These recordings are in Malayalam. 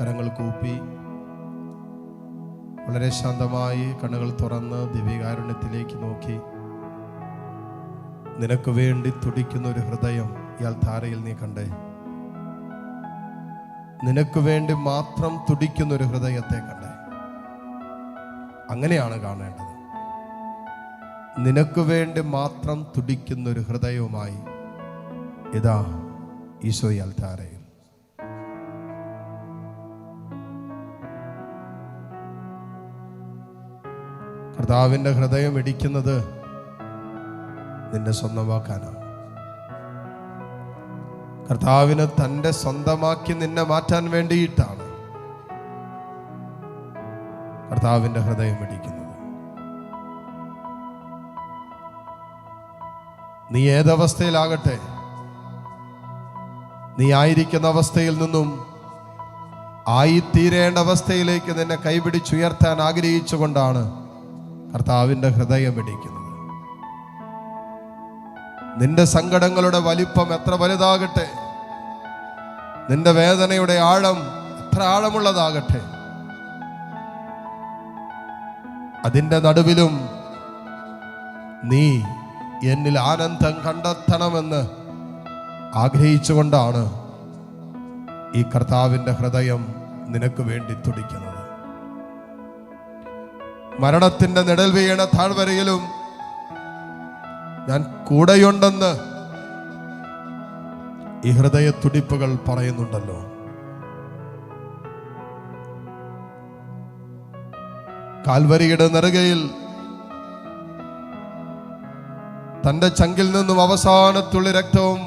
കരങ്ങൾ കൂപ്പി വളരെ ശാന്തമായി കണ്ണുകൾ തുറന്ന് ദിവ്യകാരുണ്യത്തിലേക്ക് നോക്കി. നിനക്ക് വേണ്ടി തുടിക്കുന്ന ഒരു ഹൃദയം ഇയാൾ ധാരയിൽ നീ കണ്ടേ. നിനക്ക് വേണ്ടി മാത്രം തുടിക്കുന്ന ഒരു ഹൃദയത്തെ കണ്ടേ. അങ്ങനെയാണ് കാണേണ്ടത്. നിനക്ക് വേണ്ടി മാത്രം തുടിക്കുന്ന ഒരു ഹൃദയവുമായി ഇതാ ഈശോ ഈ കർത്താവിന്റെ ഹൃദയം ഇടിക്കുന്നത് നിന്നെ സ്വന്തമാക്കാനാണ്. കർത്താവിന് തന്റെ സ്വന്തമാക്കി നിന്നെ മാറ്റാൻ വേണ്ടിയിട്ടാണ് കർത്താവിന്റെ ഹൃദയം ഇടിക്കുന്നത്. നീ ഏതവസ്ഥയിലാകട്ടെ നീ ആയിരിക്കുന്ന അവസ്ഥയിൽ നിന്നും ആയിത്തീരേണ്ട അവസ്ഥയിലേക്ക് നിന്നെ കൈപിടിച്ചുയർത്താൻ ആഗ്രഹിച്ചുകൊണ്ടാണ് കർത്താവിന്റെ ഹൃദയം ഇടിക്കുന്നത് നിന്റെ സങ്കടങ്ങളുടെ വലിപ്പം എത്ര വലുതാകട്ടെ. നിന്റെ വേദനയുടെ ആഴം എത്ര ആഴമുള്ളതാകട്ടെ. അതിന്റെ നടുവിലും നീ എന്നിൽ ആനന്ദം കണ്ടെത്തണമെന്ന് ആഗ്രഹിച്ചുകൊണ്ടാണ് ഈ കർത്താവിന്റെ ഹൃദയം നിനക്ക് വേണ്ടി തുടിക്കുന്നത്. മരണത്തിന്റെ നിഴൽ വീണ താഴ്വരയിലും ഞാൻ കൂടെയുണ്ടെന്ന് ഈ ഹൃദയ തുടിപ്പുകൾ പറയുന്നുണ്ടല്ലോ. കാൽവരിയുടെ നെറുകയിൽ തന്റെ ചങ്കിൽ നിന്നും അവസാനത്തുള്ളി രക്തവും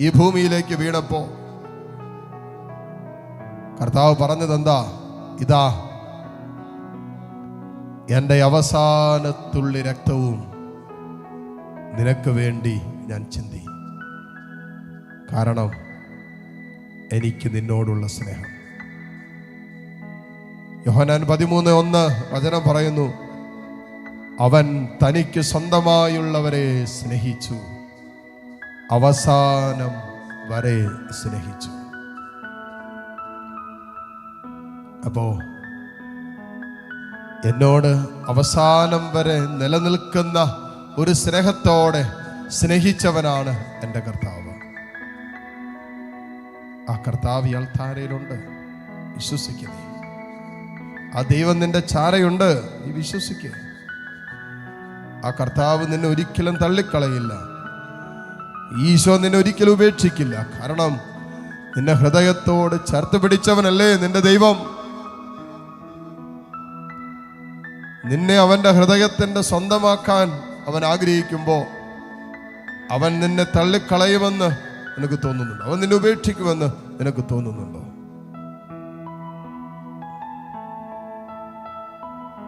ഈ ഭൂമിയിലേക്ക് വീണപ്പോ കർത്താവ് പറഞ്ഞതെന്താ? ഇതാ. എന്റെ അവസാനത്തുള്ളി രക്തവും നിനക്ക് വേണ്ടി ഞാൻ ചിന്തി. കാരണം എനിക്ക് നിന്നോടുള്ള സ്നേഹം. യോഹനാൻ പതിമൂന്ന് ഒന്ന് വചനം പറയുന്നു അവൻ തനിക്ക് സ്വന്തമായുള്ളവരെ സ്നേഹിച്ചു. അവസാനം വരെ സ്നേഹിച്ചു. അപ്പോ എന്നോട് അവസാനം വരെ നിലനിൽക്കുന്ന ഒരു സ്നേഹത്തോടെ സ്നേഹിച്ചവനാണ് എന്റെ കർത്താവ്. ആ കർത്താവ് അൾത്താരയിലുണ്ട് വിശ്വസിക്കുന്നേ ആ ദൈവം നിന്റെ ചാരയുണ്ട്. നീ വിശ്വസിക്കുക ആ കർത്താവ് നിന്നെ ഒരിക്കലും തള്ളിക്കളയില്ല. ഈശോ നിന്നെ ഒരിക്കലും ഉപേക്ഷിക്കില്ല. കാരണം നിന്നെ ഹൃദയത്തോട് ചേർത്ത് പിടിച്ചവനല്ലേ നിന്റെ ദൈവം. നിന്നെ അവന്റെ ഹൃദയത്തിന്റെ സ്വന്തമാക്കാൻ അവൻ ആഗ്രഹിക്കുമ്പോൾ അവൻ നിന്നെ തള്ളിക്കളയുമെന്ന് നിനക്ക് തോന്നുന്നുണ്ടോ? അവൻ നിന്നെ ഉപേക്ഷിക്കുമെന്ന് നിനക്ക് തോന്നുന്നുണ്ടോ?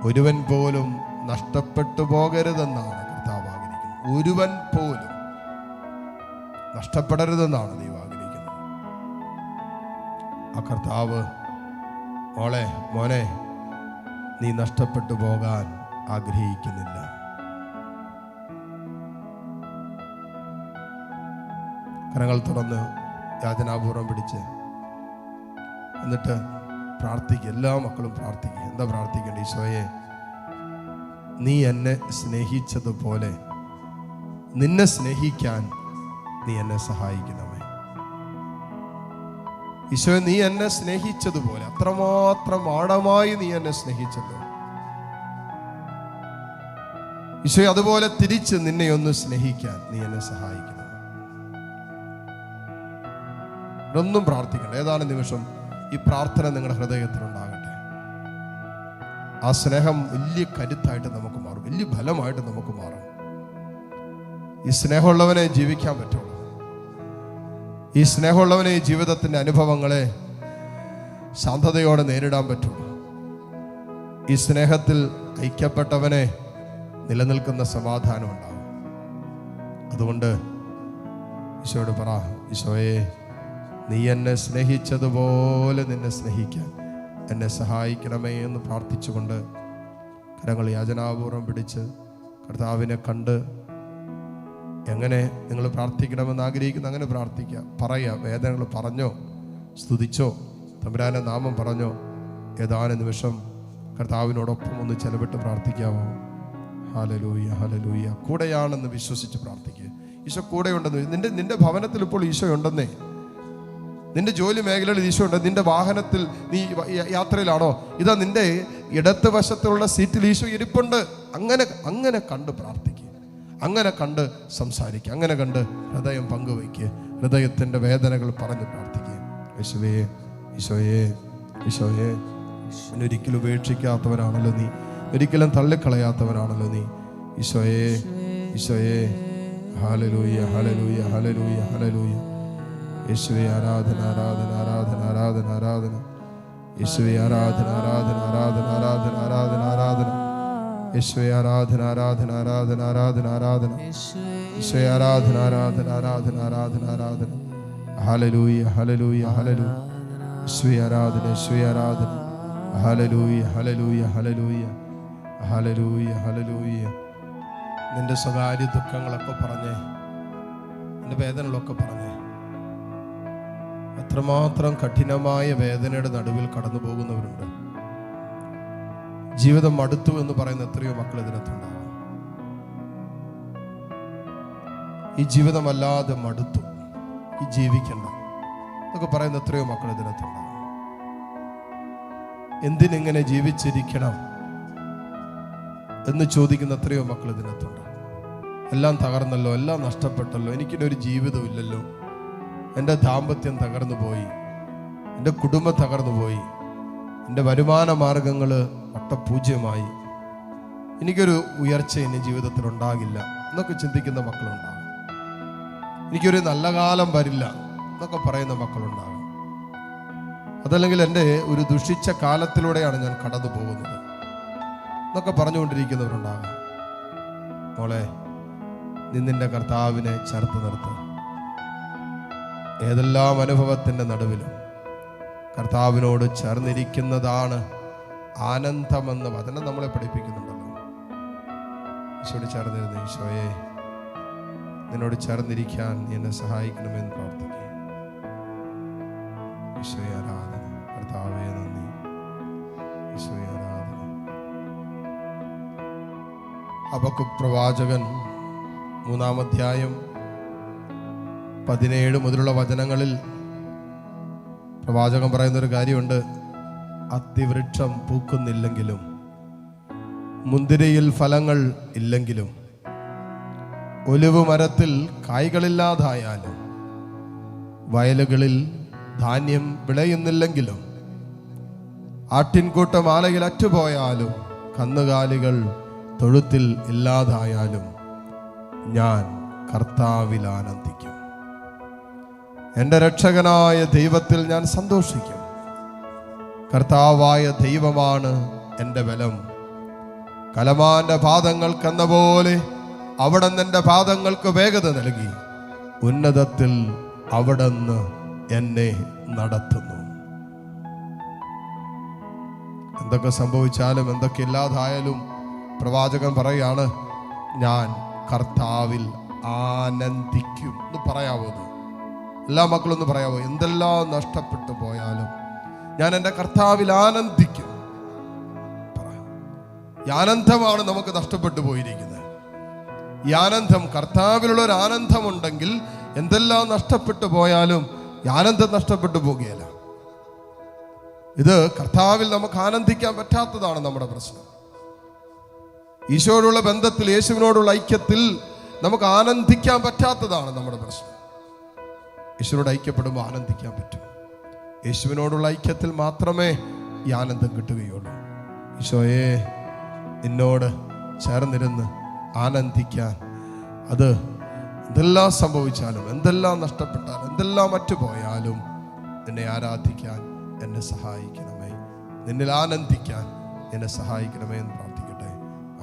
ഒരുവൻ പോലും നഷ്ടപ്പെട്ടു പോകരുതെന്നാണ് കർത്താവ് ആഗ്രഹിക്കുന്നത്. ഒരുവൻ പോലും നഷ്ടപ്പെടരുതെന്നാണ് ദൈവം ആഗ്രഹിക്കുന്നത്. ആ കർത്താവ് മോളെ മോനെ നീ നഷ്ടപ്പെട്ടു പോകാൻ ആഗ്രഹിക്കുന്നില്ല. കരങ്ങൾ തുറന്ന് യാചനാപൂർവം പിടിച്ച് എന്നിട്ട് പ്രാർത്ഥിക്കുക എല്ലാ മക്കളും പ്രാർത്ഥിക്കുക എന്താ പ്രാർത്ഥിക്കേണ്ട ഈശോയെ? നീ എന്നെ സ്നേഹിച്ചതുപോലെ നിന്നെ സ്നേഹിക്കാൻ നീ എന്നെ സഹായിക്കണമേ ഈശോ നീ എന്നെ സ്നേഹിച്ചതുപോലെ അത്രമാത്രം ആഴമായി നീ എന്നെ സ്നേഹിച്ചത്. ഈശോ അതുപോലെ തിരിച്ച് നിന്നെ ഒന്ന് സ്നേഹിക്കാൻ നീ എന്നെ സഹായിക്കണം ഒന്നും പ്രാർത്ഥിക്കണം ഏതാനും നിമിഷം ഈ പ്രാർത്ഥന നിങ്ങളുടെ ഹൃദയത്തിലുണ്ടാകട്ടെ ആ സ്നേഹം വലിയ കരുത്തായിട്ട് നമുക്ക് മാറും വലിയ ഫലമായിട്ട് നമുക്ക് മാറും. ഈ സ്നേഹമുള്ളവനെ ജീവിക്കാൻ പറ്റുള്ളൂ. ഈ സ്നേഹമുള്ളവനെ ഈ ജീവിതത്തിന്റെ അനുഭവങ്ങളെ ശാന്തതയോടെ നേരിടാൻ പറ്റുള്ളൂ ഈ സ്നേഹത്തിൽ ഐക്യപ്പെട്ടവനെ നിലനിൽക്കുന്ന സമാധാനം ഉണ്ടാവും. അതുകൊണ്ട് ഈശോയോട് പറ ഈശോയെ നീ എന്നെ സ്നേഹിച്ചതുപോലെ നിന്നെ സ്നേഹിക്കാൻ എന്നെ സഹായിക്കണമേ എന്ന് പ്രാർത്ഥിച്ചുകൊണ്ട് കരങ്ങൾ യാചനാപൂർവം പിടിച്ച് കർത്താവിനെ കണ്ട് എങ്ങനെ നിങ്ങൾ പ്രാർത്ഥിക്കണമെന്ന് ആഗ്രഹിക്കുന്ന അങ്ങനെ പ്രാർത്ഥിക്കുക പറയുക വേദനകൾ പറഞ്ഞോ? സ്തുതിച്ചോ? തമ്പുരാനെ നാമം പറഞ്ഞോ? ഏതാനും നിമിഷം കർത്താവിനോടൊപ്പം ഒന്ന് ചെലവിട്ട് പ്രാർത്ഥിക്കാമോ ഹാലലൂയ ഹാലലൂയ കൂടെയാണെന്ന് വിശ്വസിച്ച് പ്രാർത്ഥിക്കുക ഈശോ കൂടെയുണ്ടെന്ന് നിന്റെ നിന്റെ ഭവനത്തിൽ ഇപ്പോൾ ഈശോ ഉണ്ടെന്നേ. നിന്റെ ജോലി മേഖലയിൽ ഈശോ ഉണ്ട്. നിന്റെ വാഹനത്തിൽ നീ യാത്രയിലാണോ? ഇതാ നിന്റെ ഇടത്ത് വശത്തുള്ള സീറ്റിൽ ഈശോ ഇരിപ്പുണ്ട്. അങ്ങനെ അങ്ങനെ കണ്ട് പ്രാർത്ഥിക്കുക അങ്ങനെ കണ്ട് സംസാരിക്കുക. അങ്ങനെ കണ്ട് ഹൃദയം പങ്കുവയ്ക്കുക. ഹൃദയത്തിന്റെ വേദനകൾ പറഞ്ഞ് പ്രാർത്ഥിക്കുക. യേശുവേ ഈശോയെ ഈശോയെ ഒരിക്കലും ഉപേക്ഷിക്കാത്തവരാണല്ലോ നീ. ഒരിക്കലും തള്ളിക്കളയാത്തവരാണല്ലോ നീ. ഈശോയെ ഈശോയെ. ഹാലലൂയ ഹാലലൂയ ഹാലലൂയ ഹാലലൂയ യേശുവേ ആരാധന ആരാധന ആരാധന ആരാധന ആരാധന. യേശുവെ ആരാധന ആരാധന ആരാധന ആരാധന ആരാധന. ആരാധന ആരാധന ആരാധന ആരാധന ആരാധന ആരാധന. യേശുവെ ആരാധന ആരാധന ആരാധന ആരാധന ആരാധന. ഹലലൂയ ഹലലൂയ ഹലലൂയ യേശുവെ ആരാധന യേശുവെ ആരാധന. ഹലലൂയ ഹലലൂയ ഹലലൂയ ഹലലൂയ ഹലലൂയ നിന്റെ സ്വകാര്യ ദുഃഖങ്ങളൊക്കെ പറഞ്ഞേ. നിന്റെ വേദനകളൊക്കെ പറഞ്ഞേ. എത്രമാത്രം കഠിനമായ വേദനയുടെ നടുവിൽ കടന്നു പോകുന്നവരുണ്ട് ജീവിതം മടുത്തു എന്ന് പറയുന്ന എത്രയോ മക്കൾ ഇതിനകത്തുണ്ടാവും ഈ ജീവിതമല്ലാതെ മടുത്തു. ഈ ജീവിക്കണ്ട. എന്നൊക്കെ പറയുന്ന എത്രയോ മക്കൾ ഇതിനകത്തുണ്ടാവും എന്തിനെങ്ങനെ ജീവിച്ചിരിക്കണം എന്ന് ചോദിക്കുന്ന എത്രയോ മക്കൾ ഇതിനകത്തുണ്ട് എല്ലാം തകർന്നല്ലോ എല്ലാം നഷ്ടപ്പെട്ടല്ലോ എനിക്കിനൊരു ജീവിതം ഇല്ലല്ലോ. എന്റെ ദാമ്പത്യം തകർന്നു പോയി എന്റെ കുടുംബം തകർന്നു പോയി എന്റെ വരുമാന മാർഗങ്ങൾ വട്ടപൂജ്യമായി എനിക്കൊരു ഉയർച്ച എന്റെ ജീവിതത്തിൽ ഉണ്ടാകില്ല എന്നൊക്കെ ചിന്തിക്കുന്ന മക്കളുണ്ടാകും. എനിക്കൊരു നല്ല കാലം വരില്ല എന്നൊക്കെ പറയുന്ന മക്കളുണ്ടാകും. അതല്ലെങ്കിൽ എന്റെ ഒരു ദുഷിച്ച കാലത്തിലൂടെയാണ് ഞാൻ കടന്നു പോകുന്നത് എന്നൊക്കെ പറഞ്ഞുകൊണ്ടിരിക്കുന്നവരുണ്ടാകാം. മോളെ നിന്നിന്റെ കർത്താവിനെ ചേർത്ത് നിർത്തുക ഏതെല്ലാം അനുഭവത്തിന്റെ നടുവിലും കർത്താവിനോട് ചേർന്നിരിക്കുന്നതാണ് ആനന്ദമെന്ന് വചനം നമ്മളെ പഠിപ്പിക്കുന്നുണ്ടല്ലോ. ഈശോട് ചേർന്നിരുന്ന ഈശോയെ നിന്നോട് ചേർന്നിരിക്കാൻ നീ എന്നെ സഹായിക്കണമെന്ന് പ്രാർത്ഥിക്കുക ഈശോയെ ആരാധന കർത്താവേ നന്ദി. ഈശോയെ ആരാധന. ഹബക്കുക്ക് പ്രവാചകൻ മൂന്നാം അധ്യായം പതിനേഴ് മുതലുള്ള വചനങ്ങളിൽ പ്രവാചകൻ പറയുന്ന ഒരു കാര്യമുണ്ട്. അത്തിവൃക്ഷം പൂക്കുന്നില്ലെങ്കിലും മുന്തിരിയിൽ ഫലങ്ങൾ ഇല്ലെങ്കിലും ഒലിവ് മരത്തിൽ കായ്കളില്ലാതായാലും വയലുകളിൽ ധാന്യം വിളയുന്നില്ലെങ്കിലും ആട്ടിൻകൂട്ടം ആലയിൽ അറ്റുപോയാലും കന്നുകാലികൾ തൊഴുത്തിൽ ഇല്ലാതായാലും ഞാൻ കർത്താവിൽ ആനന്ദിക്കും. എന്റെ രക്ഷകനായ ദൈവത്തിൽ ഞാൻ സന്തോഷിക്കും. കർത്താവായ ദൈവമാണ് എന്റെ ബലം. കലമാന്റെ പാദങ്ങൾക്കെന്ന പോലെ അവിടുന്ന് എന്റെ പാദങ്ങൾക്ക് വേഗത നൽകി. ഉന്നതത്തിൽ അവിടുന്ന് എന്നെ നടത്തുന്നു. എന്തൊക്കെ സംഭവിച്ചാലും എന്തൊക്കെ ഇല്ലാതായാലും പ്രവാചകൻ പറയാണ് ഞാൻ കർത്താവിൽ ആനന്ദിക്കും എന്ന് പറയാവോ ഇത്? എല്ലാ മക്കളും ഒന്ന് പറയാവോ എന്തെല്ലാം നഷ്ടപ്പെട്ടു പോയാലും ഞാൻ എന്റെ കർത്താവിൽ ആനന്ദിക്കും. ആനന്ദമാണ് നമുക്ക് നഷ്ടപ്പെട്ടു പോയിരിക്കുന്നത്. ഈ ആനന്ദം കർത്താവിലുള്ള ഒരു ആനന്ദമുണ്ടെങ്കിൽ എന്തെല്ലാം നഷ്ടപ്പെട്ടു പോയാലും ഈ ആനന്ദം നഷ്ടപ്പെട്ടു പോകുകയല്ല. ഇത് കർത്താവിൽ നമുക്ക് ആനന്ദിക്കാൻ പറ്റാത്തതാണ് നമ്മുടെ പ്രശ്നം. ഈശോയോടുള്ള ബന്ധത്തിൽ യേശുവിനോടുള്ള ഐക്യത്തിൽ നമുക്ക് ആനന്ദിക്കാൻ പറ്റാത്തതാണ് നമ്മുടെ പ്രശ്നം. യേശുവിനോട് ഐക്യപ്പെടുമ്പോൾ ആനന്ദിക്കാൻ പറ്റും. യേശുവിനോടുള്ള ഐക്യത്തിൽ മാത്രമേ ഈ ആനന്ദം കിട്ടുകയുള്ളൂ. ഈശോയെ എന്നോട് ചേർന്നിരുന്ന് ആനന്ദിക്കാൻ അത് എന്തെല്ലാം സംഭവിച്ചാലും എന്തെല്ലാം നഷ്ടപ്പെട്ടാലും എന്തെല്ലാം മറ്റു പോയാലും നിന്നെ ആരാധിക്കാൻ എന്നെ സഹായിക്കണമേ. നിന്നിൽ ആനന്ദിക്കാൻ എന്നെ സഹായിക്കണമേ എന്ന് പ്രാർത്ഥിക്കട്ടെ.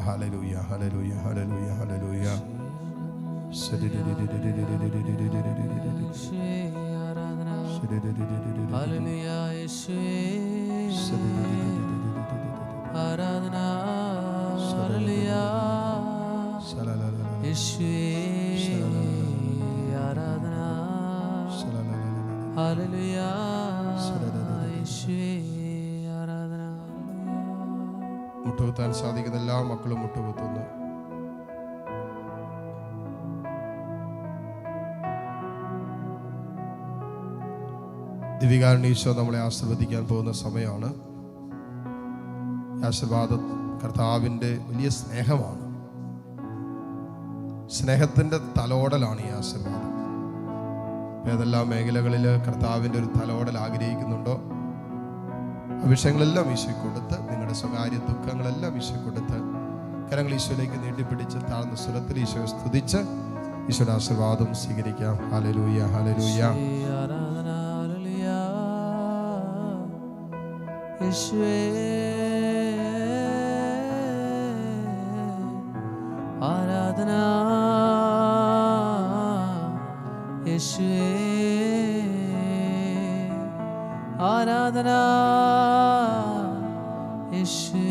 ഹലലൂയ ഹലലൂയ ഹലലൂയ ഹലലൂയ മുട്ടുകുത്താൻ സാധിക്കുന്ന എല്ലാ മക്കളും മുട്ടുകുത്തുന്നു. ദിവികാരൻ ഈശോ നമ്മളെ ആശീർവദിക്കാൻ പോകുന്ന സമയമാണ്. ആശീർവാദ കർത്താവിന്റെ വലിയ സ്നേഹമാണ്. സ്നേഹത്തിന്റെ തലോടലാണ് ഈ ആശീർവാദം. ഏതെല്ലാ മേഖലകളിൽ കർത്താവിന്റെ ഒരു തലോടൽ ആഗ്രഹിക്കുന്നുണ്ടോ? വിഷയങ്ങളെല്ലാം ഈശോ കൊടുത്ത് നിങ്ങളുടെ സ്വകാര്യ ദുഃഖങ്ങളെല്ലാം ഈശോ കൊടുത്ത് കരങ്ങൾ ഈശോയിലേക്ക് നീട്ടിപ്പിടിച്ച് താഴ്ന്ന സ്വരത്തിൽ ഈശോയെ സ്തുതിച്ച് ഈശോയുടെ ആശീർവാദം സ്വീകരിക്കാം. ഹാലലൂയ ഹലലൂയ യേശുവേ. ആരാധന. യേശുവേ. ആരാധന. യേശുവേ.